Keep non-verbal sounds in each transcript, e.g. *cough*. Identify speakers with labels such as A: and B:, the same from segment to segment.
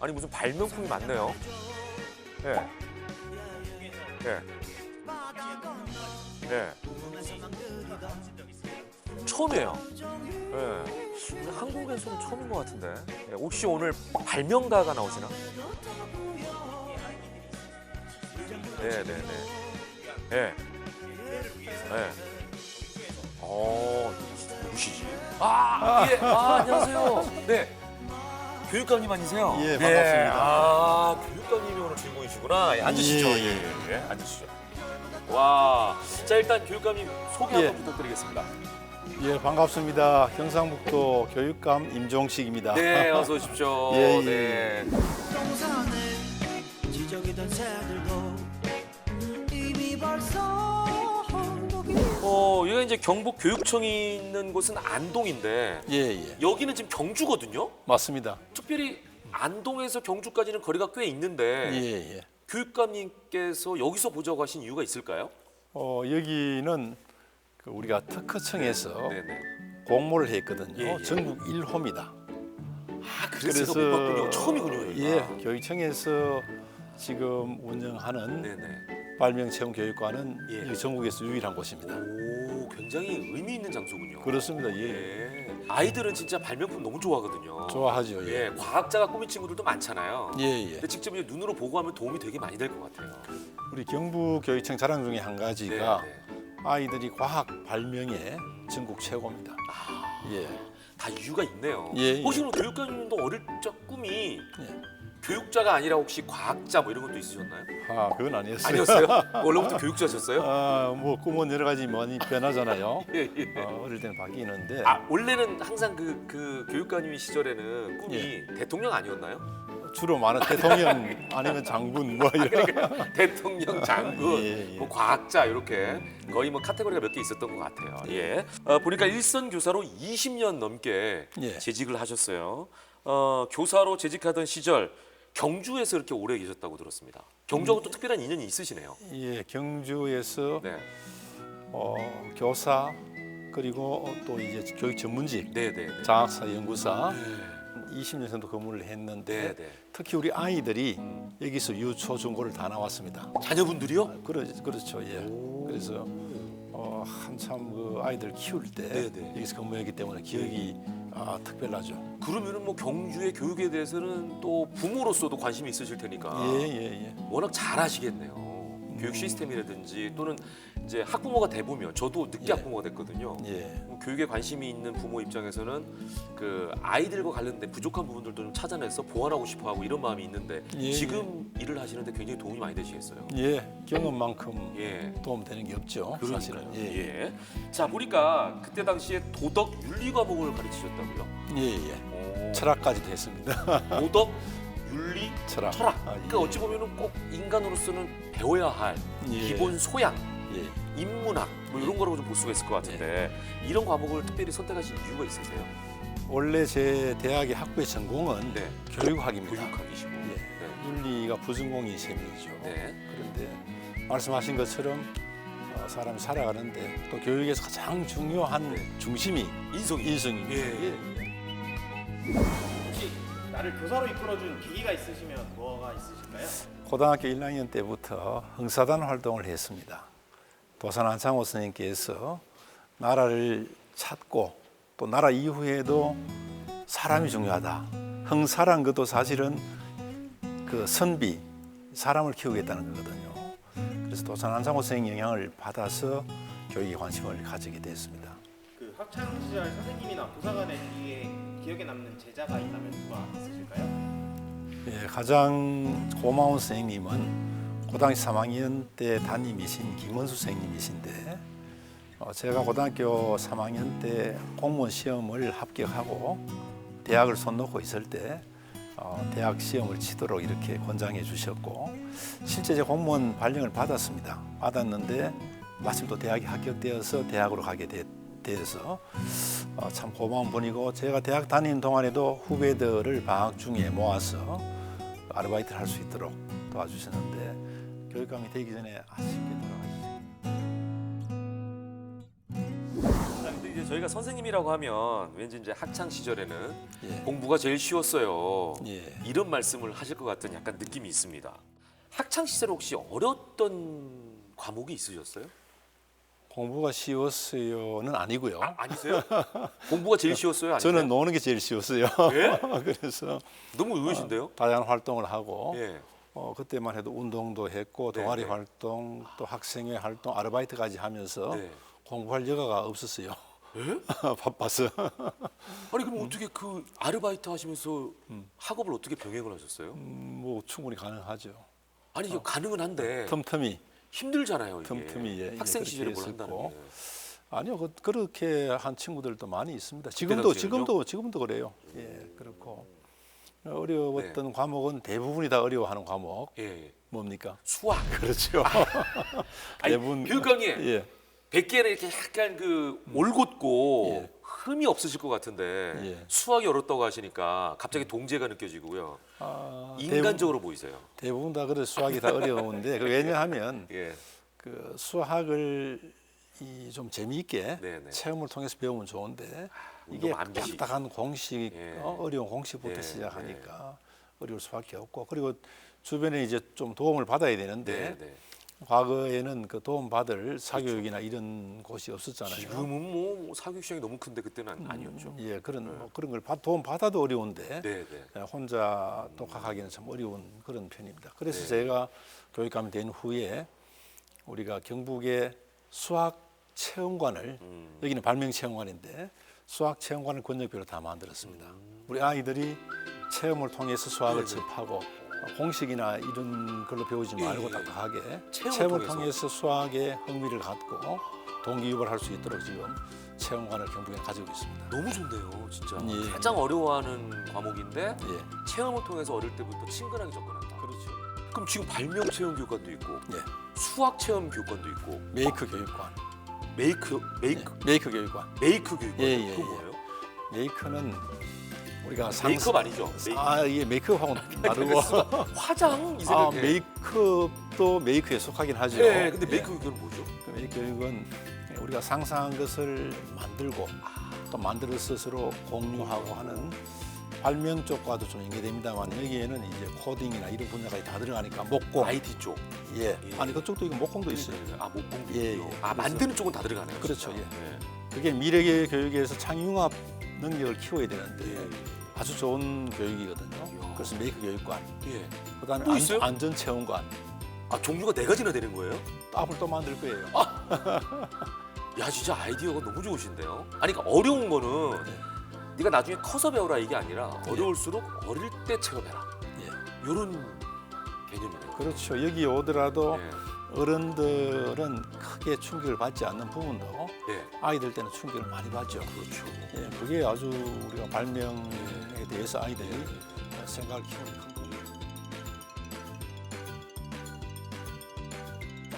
A: 아니 무슨 발명품이 많네요. 예. 예. 예. 처음이에요. 예. 한국에서는 처음인 것 같은데. 예, 혹시 오늘 발명가가 나오시나? 네, 네, 네. 예. 예. 어, 누구시지? 아, 예. 아, 안녕하세요. 네. 교육감님 아니세요?
B: 예,
A: 네.
B: 반갑습니다.
A: 아, 교육감님이 오늘 주인공이시구나. 예, 앉으시죠.
B: 예,
A: 예,
B: 예.
A: 예, 예. 앉으시죠. 와. 자, 일단 교육감님 소개
B: 예.
A: 한번 부탁드리겠습니다.
B: 예, 반갑습니다. 경상북도 교육감 임종식입니다.
A: 네, 어서 오십시오. *laughs*
B: 예, 예.
A: 네.
C: 동산에 지저귀던 새들도 이미 벌써
A: 어, 여기가 이제 경북 교육청이 있는 곳은 안동인데
B: 예, 예.
A: 여기는 지금 경주거든요.
B: 맞습니다.
A: 특별히 안동에서 경주까지는 거리가 꽤 있는데
B: 예, 예.
A: 교육감님께서 여기서 보자고 하신 이유가 있을까요?
B: 어, 여기는 그 우리가 특허청에서
A: 네네.
B: 공모를 했거든요.
A: 예, 예.
B: 전국 1호입니다.
A: 아 그래서 못 봤군요. 처음이군요. 여기가.
B: 예, 교육청에서 지금 운영하는
A: 네네.
B: 발명 체험 교육관은
A: 예.
B: 이 전국에서 유일한 곳입니다.
A: 오 굉장히 의미 있는 장소군요.
B: 그렇습니다. 예.
A: 예. 아이들은 진짜 발명품 너무 좋아하거든요.
B: 좋아하죠. 예.
A: 예, 과학자가 꾸민 친구들도 많잖아요.
B: 예, 예.
A: 근데 직접 이제 눈으로 보고 하면 도움이 되게 많이 될 것 같아요.
B: 우리 경북 교육청 자랑 중에 한 가지가
A: 네, 네.
B: 아이들이 과학 발명에 전국 최고입니다.
A: 아,
B: 예.
A: 다 이유가 있네요.
B: 예, 예.
A: 혹시 그럼 교육감님도 어릴 적 꿈이
B: 예.
A: 교육자가 아니라 혹시 과학자 뭐 이런 것도 있으셨나요?
B: 아, 그건 아니었어요.
A: 아니었어요? *laughs* 원래부터 교육자셨어요?
B: 아, 뭐 꿈은 여러 가지 많이 변하잖아요. *laughs*
A: 예, 예.
B: 어, 어릴 때는 바뀌는데
A: 아 원래는 항상 그, 그 교육관님 시절에는 꿈이 대통령 아니었나요?
B: 주로 많은 대통령 *laughs* 아니면 장군 뭐 이런.
A: 그러니까 대통령, 장군,
B: 예, 예.
A: 뭐 과학자 이렇게 거의 뭐 카테고리가 몇 개 있었던 것 같아요. 예. 어, 보니까 일선 교사로 20년 넘게
B: 예.
A: 재직을 하셨어요. 어, 교사로 재직하던 시절 경주에서 이렇게 오래 계셨다고 들었습니다. 경주하고 또 특별한 인연이 있으시네요.
B: 예, 경주에서
A: 네,
B: 어, 교사 그리고 또 이제 교육 전문직
A: 네, 네, 네.
B: 장학사 연구사 20년 정도 근무를 했는데
A: 네, 네.
B: 특히 우리 아이들이 여기서 유초 중고를 다 나왔습니다.
A: 자녀분들이요?
B: 그러, 그렇죠. 예. 그래서 어, 한참 그 아이들 키울 때
A: 네, 네.
B: 여기서 근무했기 때문에 기억이 아, 특별하죠.
A: 그러면은 뭐 경주의 교육에 대해서는 또 부모로서도 관심이 있으실 테니까
B: 예, 예, 예.
A: 워낙 잘 하시겠네요. 교육 시스템이라든지 또는 이제 학부모가 돼 보면 저도 늦게
B: 예.
A: 학부모가 됐거든요.
B: 예.
A: 뭐 교육에 관심이 있는 부모 입장에서는 그 아이들과 관련된 부족한 부분들도 좀 찾아내서 보완하고 싶어하고 이런 마음이 있는데
B: 예,
A: 지금 일을 하시는데 굉장히 도움이 많이 되시겠어요.
B: 예. 경험만큼
A: 예.
B: 도움 되는 게 없죠. 사실은.
A: 그러니까요.
B: 예.
A: 예. 자 보니까 그때 당시에 도덕 윤리 과목을 가르치셨다고요.
B: 예, 예.
A: 오.
B: 철학까지도 했습니다. *laughs*
A: 도덕 윤리
B: 철학.
A: 철학.
B: 아,
A: 그러니까
B: 예.
A: 어찌 보면은 꼭 인간으로서는 배워야 할
B: 예.
A: 기본 소양,
B: 예.
A: 인문학 뭐 이런 거라고 좀 볼 수가 있을 것 같은데 이런 과목을 특별히 선택하신 이유가 있으세요?
B: 원래 제 대학의 학부의 전공은
A: 네,
B: 교육학입니다.
A: 교육학이시고.
B: 예.
A: 네.
B: 윤리가 부전공이 셈이죠.
A: 네.
B: 그런데 말씀하신 것처럼 어, 사람이 살아가는데 또 교육에서 가장 중요한
A: 네.
B: 중심이
A: 인성이.
B: 인성입니다.
A: 예.
B: 예.
D: 나를 교사로 이끌어준 계기가 있으시면 뭐가 있으실까요?
B: 고등학교 1학년 때부터 흥사단 활동을 했습니다. 도산 안창호 선생님께서 나라를 찾고 또 나라 이후에도 사람이 중요하다. 흥사란 것도 사실은 그 선비, 사람을 키우겠다는 거거든요. 그래서 도산 안창호 선생님 영향을 받아서 교육에 관심을 가지게 됐습니다.
D: 그 학창 시절 선생님이나 교사간의 기에 기억에 남는 제자가 있다면 누가 있으실까요?
B: 예, 가장 고마운 선생님은 고등학교 3학년 때 담임이신 김원수 선생님이신데 어, 제가 고등학교 3학년 때 공무원 시험을 합격하고 대학을 손 놓고 있을 때 어, 대학 시험을 치도록 이렇게 권장해 주셨고 실제 제 공무원 발령을 받았습니다. 받았는데 마침 또 대학에 합격되어서 대학으로 가게 되, 되어서 어, 참 고마운 분이고 제가 대학 다니는 동안에도 후배들을 방학 중에 모아서 아르바이트를 할 수 있도록 도와주셨는데 교육감이 되기 전에 아쉽게
D: 근데
A: 이제 저희가 선생님이라고 하면 왠지 이제 학창 시절에는
B: 예.
A: 공부가 제일 쉬웠어요.
B: 예.
A: 이런 말씀을 하실 것 같은 약간 느낌이 있습니다. 학창 시절 혹시 어렸던 과목이 있으셨어요?
B: 공부가 쉬웠어요는 아니고요.
A: 아, 아니세요? 공부가 제일 쉬웠어요? 아니세요?
B: 저는 노는 게 제일 쉬웠어요.
A: 예? *laughs*
B: 그래서
A: 너무 의외신데요?
B: 다양한 활동을 하고
A: 예.
B: 어, 그때만 해도 운동도 했고
A: 네,
B: 동아리
A: 네.
B: 활동 또 학생회 활동 아르바이트까지 하면서
A: 네.
B: 공부할 여가가 없었어요.
A: 예? *laughs*
B: 바빠서
A: 아니 그럼 어떻게 그 아르바이트 하시면서 학업을 어떻게 병행을 하셨어요?
B: 음, 뭐 충분히 가능하죠.
A: 아니 이게 가능은 한데
B: 틈틈이
A: 힘들잖아요. 이게.
B: 틈틈이, 예, 예,
A: 학생
B: 그렇게
A: 시절에 뭘
B: 했었고.
A: 한다는 게.
B: 아니요 그, 그렇게 한 친구들도 많이 있습니다. 지금도
A: 당시에는요?
B: 지금도 지금도 그래요. 예 그렇고 어려웠던 과목은 대부분이 다 어려워하는 과목
A: 예, 예.
B: 뭡니까?
A: 수학. *laughs*
B: 그렇죠.
A: 아니,
B: 대부분-
A: 교육 강의
B: 예.
A: 100개는 이렇게 약간 그 올곧고
B: 예.
A: 흠이 없으실 것 같은데
B: 예.
A: 수학이 어렵다고 하시니까 갑자기 동제가 느껴지고요.
B: 아,
A: 인간적으로 보이세요.
B: 대부분, 다 그래 수학이 다 어려운데 그 왜냐하면 *laughs*
A: 예.
B: 그 수학을 이 좀 재미있게
A: 네네.
B: 체험을 통해서 배우면 좋은데 이게
A: 암기식.
B: 딱딱한 공식
A: 예.
B: 어, 어려운 공식부터
A: 예,
B: 시작하니까 어려울 수밖에 없고 그리고 주변에 이제 좀 도움을 받아야 되는데
A: 네, 네.
B: 과거에는 그 도움 받을 사교육이나 이런 곳이 없었잖아요.
A: 지금은 뭐 사교육 시장이 너무 큰데 그때는 아니었죠.
B: 예, 그런 뭐 그런 걸 받- 도움 받아도 어려운데
A: 네, 네.
B: 예, 혼자 독학하기는 참 어려운 그런 편입니다. 그래서
A: 네.
B: 제가 교육감이 된 후에 우리가 경북의 수학 체험관을
A: 음.
B: 여기는 발명 체험관인데 수학 체험관을 권역별로 다 만들었습니다.
A: 음.
B: 우리 아이들이 체험을 통해서 수학을
A: 네, 네.
B: 접하고 어, 공식이나 이런 걸로 배우지
A: 예,
B: 말고
A: 예.
B: 딱딱하게
A: 체험을
B: 체험을
A: 통해서.
B: 통해서 수학에 흥미를 갖고 동기유발할 수 있도록 지금 체험관을 경북에 가지고 있습니다.
A: 너무 좋네요, 진짜.
B: 예.
A: 가장 어려워하는 과목인데
B: 예,
A: 체험을 통해서 어릴 때부터 친근하게 접근한다.
B: 그렇죠.
A: 그럼 지금 발명 체험 교육관도 있고
B: 예,
A: 수학 체험 교육관도 있고
B: 메이크 교육관,
A: 메이크 메이크
B: 예, 메이크 교육관.
A: 메이크 교육관
B: 예, 예, 예.
A: 뭐예요?
B: 메이크는 우리가 상
A: 메이크업 아니죠? 메이크.
B: 아, 이게 메이크업하고는 다르고 *laughs*
A: 화장 이
B: 아. 메이크업도 메이크에 속하긴 하죠.
A: 예, 근데
B: 예.
A: 메이크 교육은 뭐죠?
B: 그 메이크 교육은 우리가 상상한 것을 만들고 또 만들어 스스로 공유하고 하는 발명 쪽과도 좀 연계됩니다만 여기에는 이제 코딩이나 이런 분야까지 다 들어가니까 목공,
A: IT 쪽.
B: 예,
A: 예.
B: 아니 그쪽도 이거 목공도 있어요.
A: 아 목공도
B: 예,
A: 있고요.
B: 예.
A: 아 만드는 쪽은 다 들어가네요.
B: 그렇죠,
A: 진짜.
B: 그게 미래 교육에서 창융합 능력을 키워야 되는데
A: 예.
B: 아주 좋은 교육이거든요.
A: 이야.
B: 그래서 메이크 교육관,
A: 예.
B: 그다음에
A: 또 있어요?
B: 안, 전 체험관,
A: 아 종류가 네 가지나 되는 거예요?
B: 앞을 또 만들 거예요.
A: 야 진짜 아이디어가 너무 좋으신데요. 아니 그러니까 어려운 거는
B: 네.
A: 네가 나중에 커서 배워라 이게 아니라 어려울수록 어릴 때 체험해라.
B: 예.
A: 이런 개념이네요.
B: 그렇죠. 여기 오더라도
A: 예.
B: 어른들은 크게 충격을 받지 않는 부분도
A: 네.
B: 아이들 때는 충격을 많이 받죠.
A: 그렇죠.
B: 예, 그게 아주 우리가 발명에 대해서 아이들이 생각을 키우는 큰 부분입니다.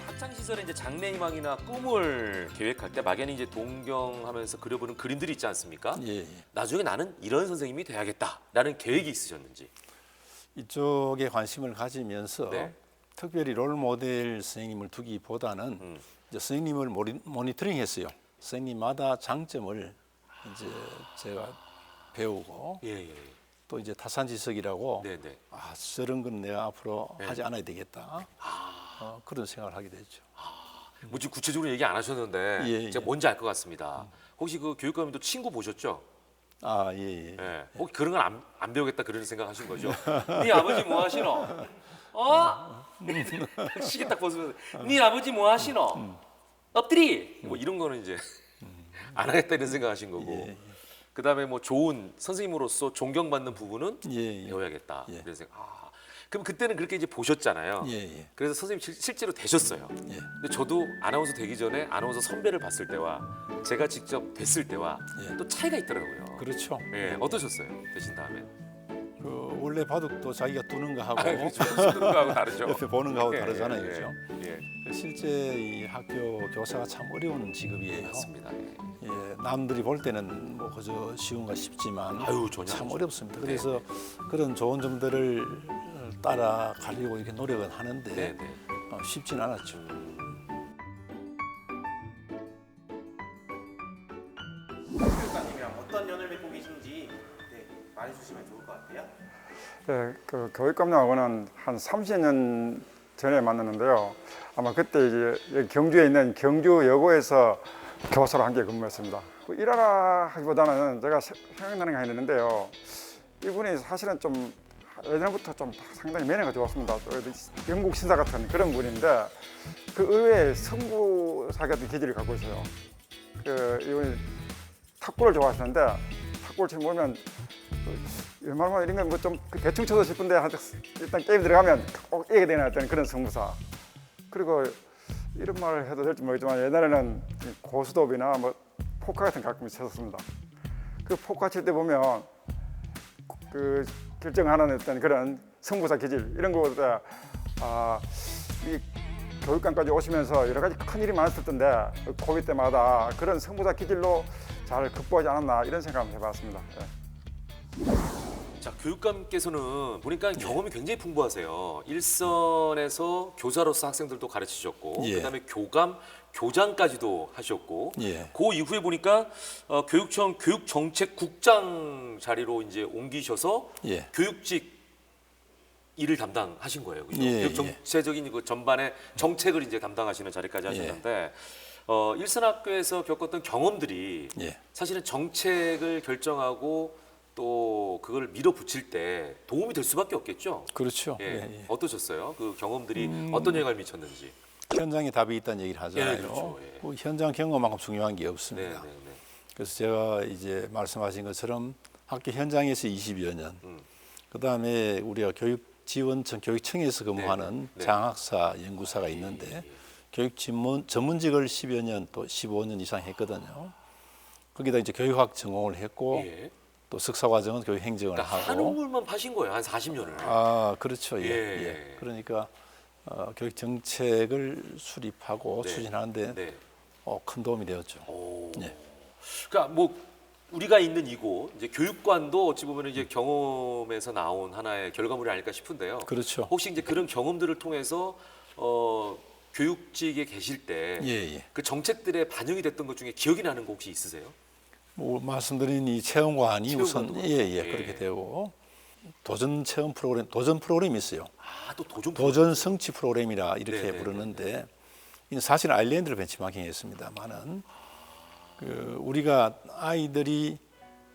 A: 학창 시절에 이제 장래희망이나 꿈을 계획할 때 막연히 이제 동경하면서 그려보는 그림들이 있지 않습니까?
B: 예, 예.
A: 나중에 나는 이런 선생님이 돼야겠다라는 계획이 있으셨는지.
B: 이쪽에 관심을 가지면서
A: 네.
B: 특별히 롤 모델 선생님을 두기보다는
A: 음.
B: 이제 선생님을 모니, 모니터링했어요. 선생님마다 장점을 이제 제가 배우고
A: 예, 예. 예.
B: 또 이제 타산지석이라고
A: 네, 네.
B: 아 저런 건 내가 앞으로
A: 네.
B: 하지 않아야 되겠다. 어, 그런 생각을 하게 됐죠.
A: 뭐 지금 구체적으로 얘기 안 하셨는데
B: 예,
A: 제가
B: 예.
A: 뭔지 알 것 같습니다. 혹시 그 교육감님도 친구 보셨죠?
B: 아 예, 예.
A: 예. 혹시 그런 건 안 안 배우겠다 그런 생각 하신 거죠? 네 아버지 뭐 하시노? 어? 시계 딱 벗으면서 네 아버지 뭐 하시노? 엎드리! 뭐 이런 거는 이제 안 하겠다 이런 생각 하신 거고
B: 예, 예.
A: 그다음에 뭐 좋은 선생님으로서 존경받는 부분은
B: 예, 예.
A: 배워야겠다
B: 예.
A: 이런 생각. 아, 그럼 그때는 그렇게 이제 보셨잖아요.
B: 예, 예.
A: 그래서 선생님 실, 실제로 되셨어요.
B: 예.
A: 근데 저도 아나운서 되기 전에 아나운서 선배를 봤을 때와 제가 직접 뵀을 때와
B: 예.
A: 또 차이가 있더라고요.
B: 그렇죠.
A: 예, 어떠셨어요? 되신 다음에?
B: 그 원래 바둑도 자기가 두는 거하고
A: 아, 그렇죠. 쓰는 거하고 다르죠.
B: 옆에 보는 거하고
A: 예,
B: 다르잖아요,
A: 예,
B: 그렇죠?
A: 예,
B: 실제 이 학교 교사가 참 어려운 직업이에요.
A: 맞습니다. 예.
B: 예, 남들이 볼 때는 뭐 그저 쉬운가 싶지만
A: 아유, 전혀
B: 참
A: 아니죠.
B: 어렵습니다.
A: 네,
B: 그래서 그런 좋은 점들을 따라가려고 이렇게 노력은 하는데
A: 네, 네.
B: 어, 쉽진 않았죠.
D: 네,
E: 그 교육감님하고는 한 30년 전에 만났는데요. 아마 그때 이제 경주에 있는 경주 여고에서 교사로 함께 근무했습니다. 그 일하라 하기보다는 제가 세- 생각나는 게 하나 있는데요. 이분이 사실은 좀 예전부터 좀 상당히 매너가 좋았습니다. 또 영국 신사 같은 그런 분인데 그 의외의 성부사 같은 기질을 갖고 있어요. 그 이분이 탁구를 좋아하시는데 탁구를 치면 보면 웬만하면 이런 건 뭐 좀 대충 쳐도 싶은데 한- 일단 게임 들어가면 꼭 이기게 되는 어떤 그런 승부사. 그리고 이런 말을 해도 될지 모르겠지만 옛날에는 고스톱이나 뭐 포카 같은 거 가끔 쳤었습니다. 그 포카 칠 때 보면 그 결정하는 어떤 그런 승부사 기질 이런 거보다 아, 이 교육관까지 오시면서 여러 가지 큰 일이 많았을 텐데 고비 때마다 그런 승부사 기질로 잘 극복하지 않았나 이런 생각을 해봤습니다. 예.
A: 자 교육감께서는 보니까 경험이 굉장히 풍부하세요. 일선에서 교사로서 학생들도 가르치셨고
B: 예.
A: 그다음에 교감, 교장까지도 하셨고
B: 예.
A: 그 이후에 보니까 어, 교육청 교육정책국장 자리로 이제 옮기셔서
B: 예.
A: 교육직 일을 담당하신 거예요. 그죠?
B: 예,
A: 교육 정체적인 그 전반의 정책을 이제 담당하시는 자리까지 하셨는데 어, 일선 학교에서 겪었던 경험들이
B: 예.
A: 사실은 정책을 결정하고 또 그걸 밀어붙일 때 도움이 될 수밖에 없겠죠.
B: 그렇죠.
A: 예.
B: 예, 예.
A: 어떠셨어요? 그 경험들이 어떤 영향을 미쳤는지.
B: 현장에 답이 있다는 얘기를 하잖아요.
A: 예, 그렇죠. 예.
B: 그 현장 경험만큼 중요한 게
A: 네,
B: 없습니다.
A: 네, 네.
B: 그래서 제가 이제 말씀하신 것처럼 학교 현장에서 20여 년,
A: 음.
B: 그 다음에 우리가 교육지원청 교육청에서 근무하는
A: 네, 네.
B: 장학사 연구사가 있는데 교육 전문 전문직을 10여 년 또 15년 이상 했거든요. 거기다 이제 교육학 전공을 했고
A: 예.
B: 또 석사 과정은 교육 행정을
A: 그러니까
B: 하고
A: 한우물만 파신 거예요. 한 40년을.
B: 아 그렇죠 예,
A: 예.
B: 예. 그러니까 어, 교육 정책을 수립하고
A: 네.
B: 추진하는데
A: 네.
B: 어, 큰 도움이 되었죠.
A: 오.
B: 예.
A: 그러니까 뭐 우리가 있는 이곳 이제 교육관도 어찌 보면 이제 경험에서 나온 하나의 결과물이 아닐까 싶은데요.
B: 그렇죠.
A: 혹시 이제 그런 경험들을 통해서 어, 교육직에 계실 때 그
B: 예, 예.
A: 정책들에 반영이 됐던 것 중에 기억이 나는 거 혹시 있으세요?
B: 뭐 말씀드린 이 체험관이 우선 예예
A: 예.
B: 그렇게 되고 도전 체험 프로그램 도전 프로그램이 있어요.
A: 아, 또 도전
B: 도전 성취 프로그램이라 이렇게
A: 네, 네,
B: 부르는데 이는 사실 아일랜드를 벤치마킹했습니다만은 그 우리가 아이들이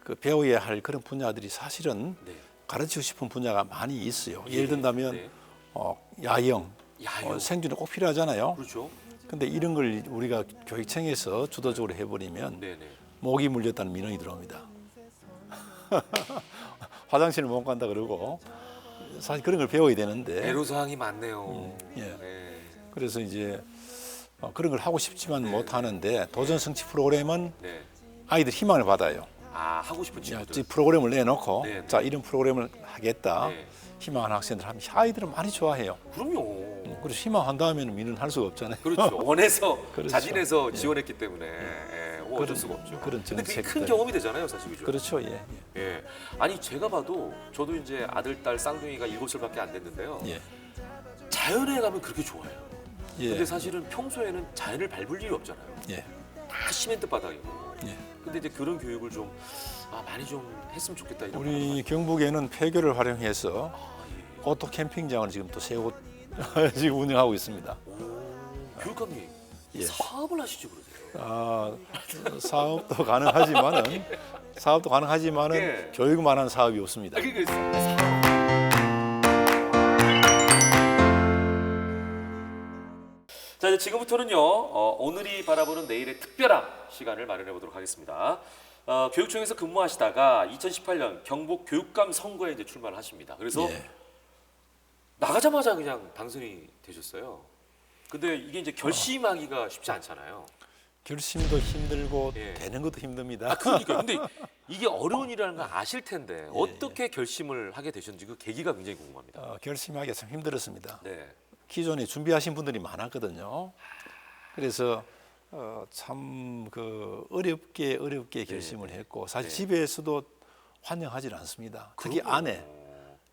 B: 그 배워야 할 그런 분야들이 사실은
A: 네.
B: 가르치고 싶은 분야가 많이 있어요.
A: 예,
B: 예를 든다면
A: 네.
B: 어, 야영,
A: 야영.
B: 어, 생존에 꼭 필요하잖아요.
A: 그렇죠.
B: 근데 이런 걸 우리가 교육청에서 주도적으로 해버리면
A: 네, 네.
B: 목이 물렸다는 민원이 들어옵니다. *laughs* 화장실을 못 간다 그러고 사실 그런 걸 배워야 되는데
A: 애로 사항이 많네요.
B: 예.
A: 네.
B: 그래서 이제 어, 그런 걸 하고 싶지만 못 하는데 도전 성취 프로그램은
A: 네.
B: 아이들 희망을 받아요.
A: 아, 하고 싶은
B: 야,
A: 친구들.
B: 이 프로그램을 내놓고
A: 네, 네.
B: 자 이런 프로그램을 하겠다
A: 네.
B: 희망하는 학생들 하면 아이들은 많이 좋아해요.
A: 그럼요.
B: 그래서 희망한 다음에는 민원 할 수가 없잖아요.
A: 그렇죠. 원해서 *laughs*
B: 그렇죠.
A: 자진해서
B: 예.
A: 지원했기 때문에 예, 뭐 어쩔
B: 그런-
A: 수가 없죠.
B: 그런
A: 근데 그게 큰
B: 정책들.
A: 경험이 되잖아요, 사실 그죠?
B: 그렇죠, 예, 예.
A: 예. 아니 제가 봐도 저도 이제 아들 딸 쌍둥이가 일곱 살밖에 안 됐는데요.
B: 예.
A: 자연에 가면 그렇게 좋아요.
B: 예.
A: 근데 사실은 평소에는 자연을 밟을 일이 없잖아요.
B: 예.
A: 다 시멘트 바닥이고.
B: 예.
A: 근데 이제 그런 교육을 좀 아, 많이 좀 했으면 좋겠다 이런
B: 우리 경북에는 폐교를 활용해서
A: 아, 예.
B: 오토 캠핑장을 지금 또 세우고 *laughs* 지금 운영하고 있습니다.
A: 오, 교육감님
B: 예.
A: 사업을 하시죠 그러세요?
B: 아, 사업도 가능하지만은 사업도 가능하지만은
A: 예.
B: 교육만한 사업이 없습니다.
A: 아, 자 이제 지금부터는요 어, 오늘이 바라보는 내일의 특별한 시간을 마련해 보도록 하겠습니다. 어, 교육청에서 근무하시다가 2018년 경북 교육감 선거에 이제 출마를 하십니다. 그래서
B: 예.
A: 나가자마자 그냥 당선이 되셨어요. 근데 이게 이제 결심하기가 쉽지 않잖아요.
B: 결심도 힘들고
A: 예.
B: 되는 것도 힘듭니다.
A: 아 그러니까 근데 *laughs* 이게 어려운 일이라는 걸 아실 텐데 어떻게 결심을 하게 되셨는지 그 계기가 굉장히 궁금합니다.
B: 어, 결심하기 참 힘들었습니다.
A: 네.
B: 기존에 준비하신 분들이 많았거든요. 그래서 어, 참그 어렵게 어렵게 결심을 했고 사실
A: 네.
B: 집에서도 환영하지 않습니다. 특히
A: 그럼요.
B: 아내,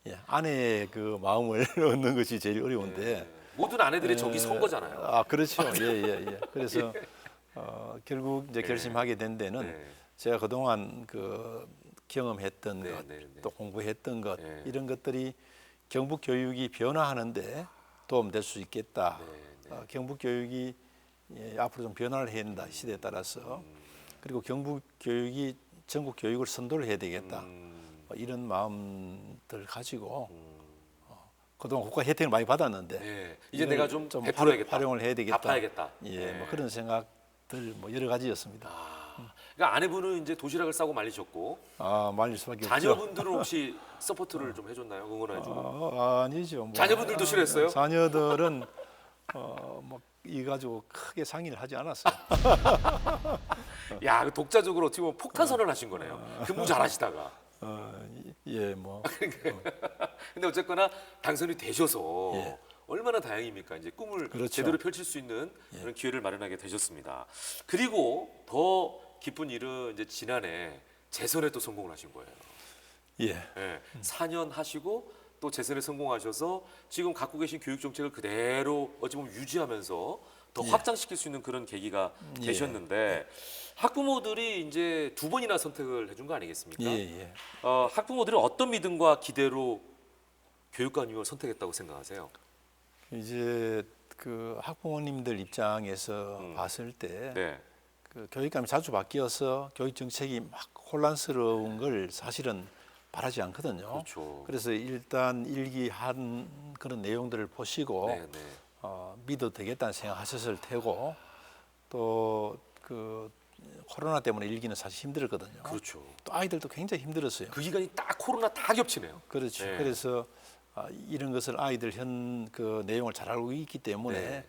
B: 예, 아내의 그 마음을 *laughs* 얻는 것이 제일 어려운데.
A: 네. 모든 아내들의 적이 선 거잖아요.
B: 아 그렇죠. 예, 예, 예. 그래서 *laughs* 어, 결국 이제 결심하게 된 데는
A: 네.
B: 제가 그동안 그 경험했던
A: 네,
B: 것,
A: 네, 네.
B: 또 공부했던 것
A: 네.
B: 이런 것들이 경북 교육이 변화하는데 도움될 수 있겠다. 어, 경북 교육이 예, 앞으로 좀 변화를 해야 된다 시대에 따라서
A: 음.
B: 그리고 경북 교육이 전국 교육을 선도를 해야 되겠다.
A: 음,
B: 어, 이런 마음들 가지고 어, 그동안 국가 혜택을 많이 받았는데
A: 네. 이제 내가 좀,
B: 좀. 활용을 해야 되겠다.
A: 갚아야겠다.
B: 예,
A: 네.
B: 뭐 그런 생각 들 뭐 여러 가지였습니다.
A: 아, 그러니까 아내분은 이제 도시락을 싸고 말리셨고
B: 아 말릴 수밖에 없죠.
A: 자녀분들은 혹시 서포트를 좀 해줬나요? 응원해주고.
B: 어, 아니죠. 뭐.
A: 자녀분들도 싫어했어요?
B: 자녀들은 어, 뭐이 가지고 크게 상의를 하지 않았어요. *laughs*
A: 야, 그 독자적으로 어떻게 보면 폭탄 선언하신 거네요. 근무 잘하시다가.
B: 어, 예, 뭐 *laughs*
A: 근데 어쨌거나 당선이 되셔서
B: 예.
A: 얼마나 다행입니까? 이제 꿈을
B: 그렇죠. 예.
A: 제대로 펼칠 수 있는 그런 기회를 마련하게 되셨습니다. 그리고 더 기쁜 일은 이제 지난해 재선에 또 성공을 하신 거예요.
B: 예,
A: 예, 4년 하시고 또 재선에 성공하셔서 지금 갖고 계신 교육 정책을 그대로 어찌 보면 유지하면서 더 확장시킬 수 있는 그런 계기가
B: 예.
A: 되셨는데 학부모들이 이제 두 번이나 선택을 해준 거 아니겠습니까?
B: 예, 예.
A: 어, 학부모들은 어떤 믿음과 기대로 교육관님을 선택했다고 생각하세요?
B: 이제 그 학부모님들 입장에서
A: 음.
B: 봤을 때
A: 네,
B: 그 교육감이 자주 바뀌어서 교육 정책이 막 혼란스러운 걸 사실은 바라지 않거든요.
A: 그렇죠.
B: 그래서 일단 일기한 그런 내용들을 보시고
A: 네, 네.
B: 어, 믿어도 되겠다는 생각하셨을 테고 또 그 코로나 때문에 일기는 사실 힘들었거든요.
A: 그렇죠.
B: 또 아이들도 굉장히 힘들었어요.
A: 그 기간이 딱 코로나 다 겹치네요.
B: 그렇죠.
A: 네.
B: 그래서 아, 이런 것을 아이들 현 그 내용을 잘 알고 있기 때문에
A: 네.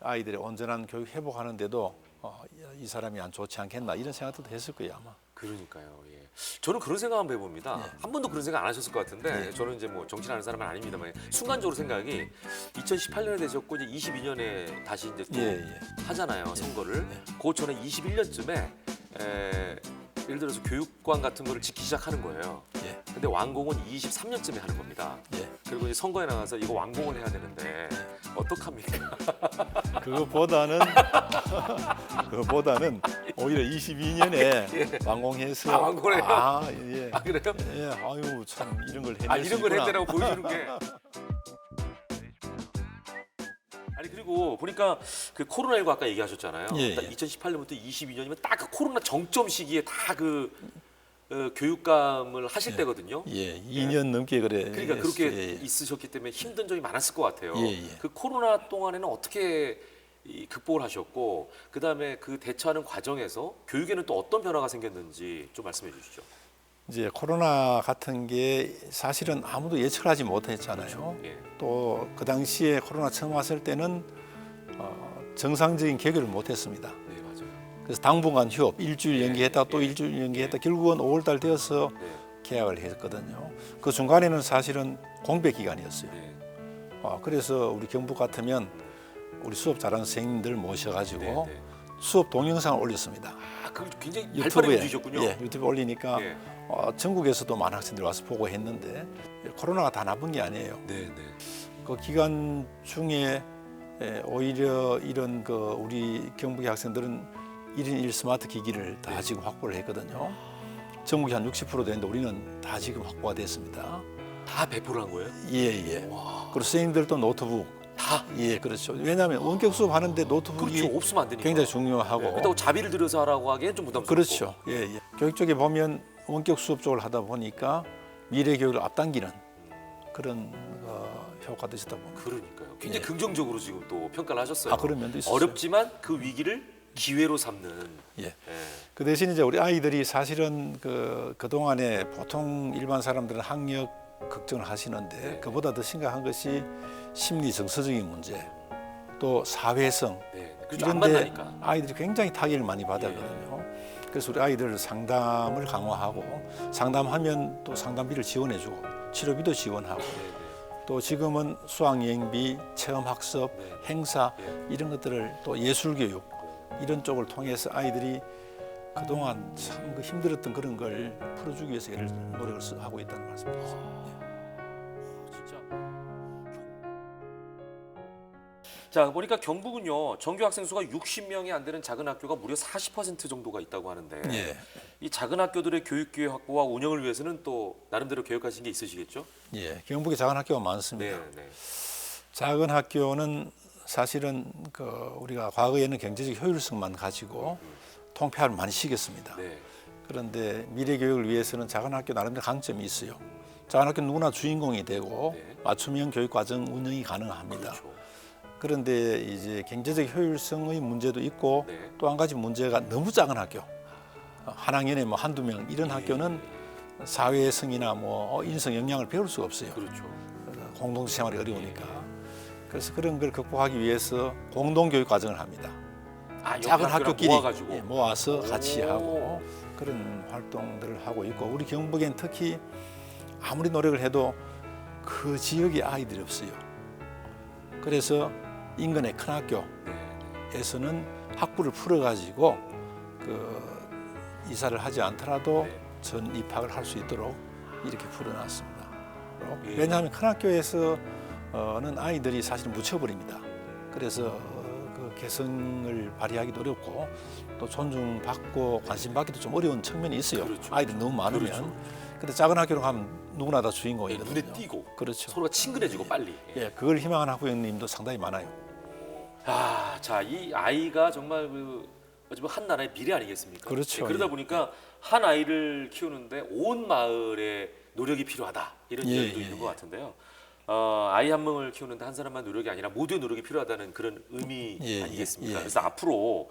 B: 아이들의 온전한 교육 회복하는데도 어, 이 사람이 안 좋지 않겠나 이런 생각도 했을 거예요 아마.
A: 그러니까요. 예. 저는 그런 생각 한번 해봅니다.
B: 예.
A: 한 번도 그런 생각 안 하셨을 것 같은데 저는 이제 뭐 정치하는 사람은 아닙니다만 순간적으로 생각이 2018년에 되셨고 이제 22년에 다시 이제 또
B: 예, 예.
A: 하잖아요 선거를.
B: 예.
A: 그 전에 21년쯤에 에, 예를 들어서 교육관 같은 거를 짓기 시작하는 거예요.
B: 예,
A: 근데 완공은 23년쯤에 하는 겁니다.
B: 예.
A: 그리고 이제 선거에 나가서 이거 완공을 해야 되는데 어떡합니까? *laughs*
B: 그거보다는 *laughs* 그거보다는 오히려 22년에 완공해서
A: 예. 아, 완공을 해요?
B: 아, 예.
A: 아 그래요?
B: 예, 아유 참 이런 걸 해낼 아수
A: 이런 걸
B: 있구나.
A: 했다라고 보여주는 게. *laughs* 아니 그리고 보니까 그 코로나19 아까 얘기하셨잖아요.
B: 예,
A: 딱
B: 예.
A: 2018년부터 22년이면 딱 그 코로나 정점 시기에 다 그 어, 교육감을 하실 때거든요.
B: 예, 2년 넘게 그래.
A: 그러니까 그렇게
B: 예, 예.
A: 있으셨기 때문에 힘든 점이 많았을 것 같아요.
B: 예, 예.
A: 그 코로나 동안에는 어떻게 이 극복을 하셨고 그 다음에 그 대처하는 과정에서 교육에는 또 어떤 변화가 생겼는지 좀 말씀해 주시죠.
B: 이제 코로나 같은 게 사실은 아무도 예측을 하지 못했잖아요.
A: 예.
B: 또 그 당시에 코로나 처음 왔을 때는 어, 정상적인 개교를 못했습니다.
A: 네.
B: 그래서 당분간 휴업 일주일
A: 예,
B: 연기했다 또
A: 예,
B: 일주일 연기했다 결국은 5월 달 되어서
A: 네.
B: 계약을 했거든요. 그 중간에는 사실은 공백 기간이었어요.
A: 네.
B: 어, 그래서 우리 경북 같으면 우리 수업 잘하는 선생님들 모셔가지고
A: 네, 네.
B: 수업 동영상을 올렸습니다.
A: 아, 그걸 굉장히
B: 유튜브에
A: 움직이셨군요.
B: 예, 유튜브 에 올리니까
A: 예.
B: 어, 전국에서도 많은 학생들이 와서 보고 했는데 코로나가 다 나쁜 게 아니에요.
A: 네, 네.
B: 그 기간 중에 에, 오히려 이런 그 우리 경북의 학생들은 1인 1 스마트 기기를 다
A: 네.
B: 지금 확보를 했거든요. 전국이 한 60% 되는데 우리는 다 지금 확보가 됐습니다.
A: 다 배포를 한 거예요?
B: 예, 예.
A: 와.
B: 그리고 선생님들도 노트북.
A: 다.
B: 예, 그렇죠. 왜냐하면 원격 수업 하는데 노트북이
A: 그렇죠. 없으면 안 되니까.
B: 굉장히 중요하고.
A: 네, 그렇다고 자비를 들여서 하라고 하기엔 좀 부담스럽고.
B: 그렇죠. 예, 예. 교육 쪽에 보면 원격 수업 쪽을 하다 보니까 미래 교육을 앞당기는 그런 어, 효과도 있었다 보니까.
A: 그러니까요. 굉장히
B: 예.
A: 긍정적으로 지금 또 평가를 하셨어요.
B: 아, 그런 면도 있었어요.
A: 어렵지만 그 위기를 기회로 삼는.
B: 예.
A: 예.
B: 그 대신 이제 우리 아이들이 사실은 그 그동안에 보통 일반 사람들은 학력 걱정을 하시는데
A: 네.
B: 그보다 더 심각한 것이 심리 정서적인 문제 또 사회성
A: 네. 그렇죠. 안
B: 이런데
A: 만나니까. 예.
B: 아이들이 굉장히 타격을 많이 받았거든요. 그래서 우리 아이들 상담을 강화하고 상담하면 또 상담비를 지원해주고 치료비도 지원하고
A: 네, 네.
B: 또 지금은 수학 여행비, 체험 학습,
A: 네.
B: 행사
A: 네.
B: 이런 것들을 또 예술 교육 이런 쪽을 통해서 아이들이 그동안 참 그 힘들었던 그런 걸 풀어주기 위해서 애를 노력을 쓰- 하고 있다는 말씀드렸습니다.
A: 진짜. 자 보니까 경북은요 정규 학생 수가 60명이 안 되는 작은 학교가 무려 40% 정도가 있다고 하는데
B: 예.
A: 이 작은 학교들의 교육 기회 확보와 운영을 위해서는 또 나름대로 계획하신 게 있으시겠죠?
B: 예, 경북에 작은 학교가 많습니다.
A: 네, 네.
B: 작은 학교는 사실은 그 우리가 과거에는 경제적 효율성만 가지고 통폐합을 많이 시켰습니다.
A: 네.
B: 그런데 미래 교육을 위해서는 작은 학교 나름대로 강점이 있어요. 작은 학교 누구나 주인공이 되고
A: 네.
B: 맞춤형 교육 과정 운영이 가능합니다.
A: 그렇죠.
B: 그런데 이제 경제적 효율성의 문제도 있고
A: 네.
B: 또한 가지 문제가 너무 작은 학교. 한 학년에 뭐 한두 명
A: 예.
B: 이런 학교는 사회성이나 뭐 인성 역량을 배울 수가 없어요.
A: 그렇죠.
B: 공동체 생활이 어려우니까. 그래서 그런 걸 극복하기 위해서 공동 교육 과정을 합니다.
A: 아,
B: 작은 학교끼리
A: 모아가지고
B: 예, 모아서 같이
A: 오.
B: 하고 그런 활동들을 하고 있고 우리 경북엔 특히 아무리 노력을 해도 그 지역에 아이들이 없어요. 그래서 인근의 큰 학교에서는 학부를 풀어가지고 그 이사를 하지 않더라도
A: 네.
B: 전 입학을 할 수 있도록 이렇게 풀어놨습니다.
A: 예.
B: 왜냐하면 큰 학교에서 는 아이들이 사실 묻혀버립니다. 그래서 어, 그 개성을 발휘하기도 어렵고 또 존중받고 관심받기도 좀 어려운 측면이 있어요.
A: 그렇죠.
B: 아이들이 너무 많으면.
A: 그렇죠.
B: 근데 작은 학교로 가면 누구나 다
A: 예,
B: 주인공이거든요.
A: 눈에 띄고
B: 그렇죠.
A: 서로가 친근해지고 빨리. 예.
B: 예, 그걸 희망하는 학부모님도 상당히 많아요.
A: 아, 자, 이 아이가 정말 그 어쩌면 한 나라의 미래 아니겠습니까?
B: 그렇죠.
A: 예, 그러다
B: 예.
A: 보니까 한 아이를 키우는데 온 마을의 노력이 필요하다 이런
B: 예,
A: 이야기도
B: 예,
A: 있는
B: 예.
A: 것 같은데요. 어, 아이 한 명을 키우는데 한 사람만 노력이 아니라 모두의 노력이 필요하다는 그런 의미
B: 예,
A: 아니겠습니까?
B: 예, 예.
A: 그래서 앞으로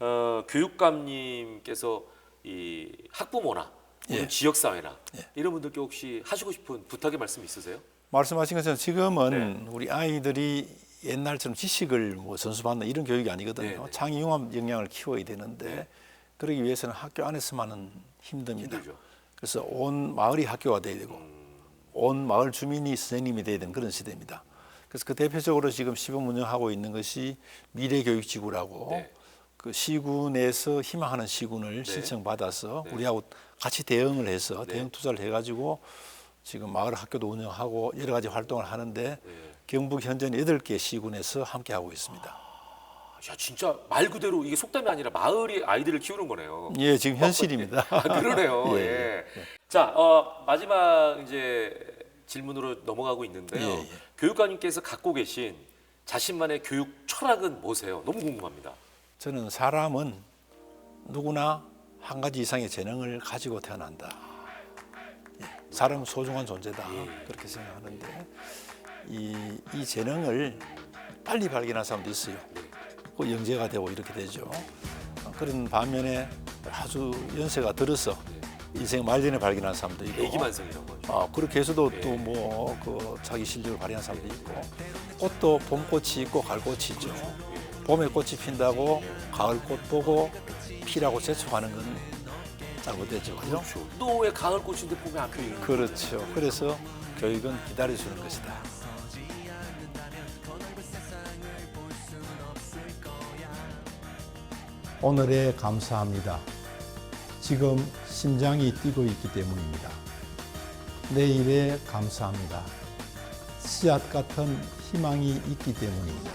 A: 어, 교육감님께서 이 학부모나
B: 예.
A: 지역 사회나 이런 분들께 혹시 하시고 싶은 부탁의 말씀 있으세요?
B: 말씀하신 것처럼 지금은
A: 네.
B: 우리 아이들이 옛날처럼 지식을 뭐 전수받는 이런 교육이 아니거든요.
A: 네, 네.
B: 창의 융합 역량을 키워야 되는데 그러기 위해서는 학교 안에서만은 힘듭니다.
A: 힘들죠.
B: 그래서 온 마을이 학교가 돼야 되고 온 마을 주민이 선생님이 되는 그런 시대입니다. 그래서 그 대표적으로 지금 시범 운영하고 있는 것이 미래교육지구라고
A: 네.
B: 그 시군에서 희망하는 시군을 신청받아서 우리하고 같이 대응을 해서
A: 네.
B: 대응 투자를 해가지고 지금 마을 학교도 운영하고 여러 가지 활동을 하는데 경북 현재는 여덟 개 시군에서 함께 하고 있습니다.
A: 야, 진짜 말 그대로 이게 속담이 아니라 마을이 아이들을 키우는 거네요.
B: 예, 지금 현실입니다. *laughs*
A: 아, 그러네요. *laughs*
B: 예,
A: 예. 자, 어, 마지막 이제 질문으로 넘어가고 있는데요.
B: 예, 예.
A: 교육관님께서 갖고 계신 자신만의 교육 철학은 뭐세요? 너무 궁금합니다.
B: 저는 사람은 누구나 한 가지 이상의 재능을 가지고 태어난다. 예, 사람은 소중한 존재다. 그렇게 생각하는데 이, 이 재능을 빨리 발견한 사람도 있어요. 그 영재가 되고 이렇게 되죠. 어, 그런 반면에 아주 연세가 들어서 인생 말년에 발견한 사람도 있고
A: 애기만성이라고 하죠.
B: 아, 그렇게 해서도 또뭐 그 자기 실력을 발휘한 사람도 있고 꽃도 봄꽃이 있고 가을꽃이 있죠. 봄에 꽃이 핀다고 가을꽃 보고 피라고 재촉하는 건 잘못되죠. 그죠?
A: 또 왜 가을 꽃인데 봄에 안 피는
B: 그렇죠. 그래서 교육은 기다려주는 것이다.
F: 오늘에 감사합니다. 지금 심장이 뛰고 있기 때문입니다. 내일에 감사합니다. 씨앗 같은 희망이 있기 때문입니다.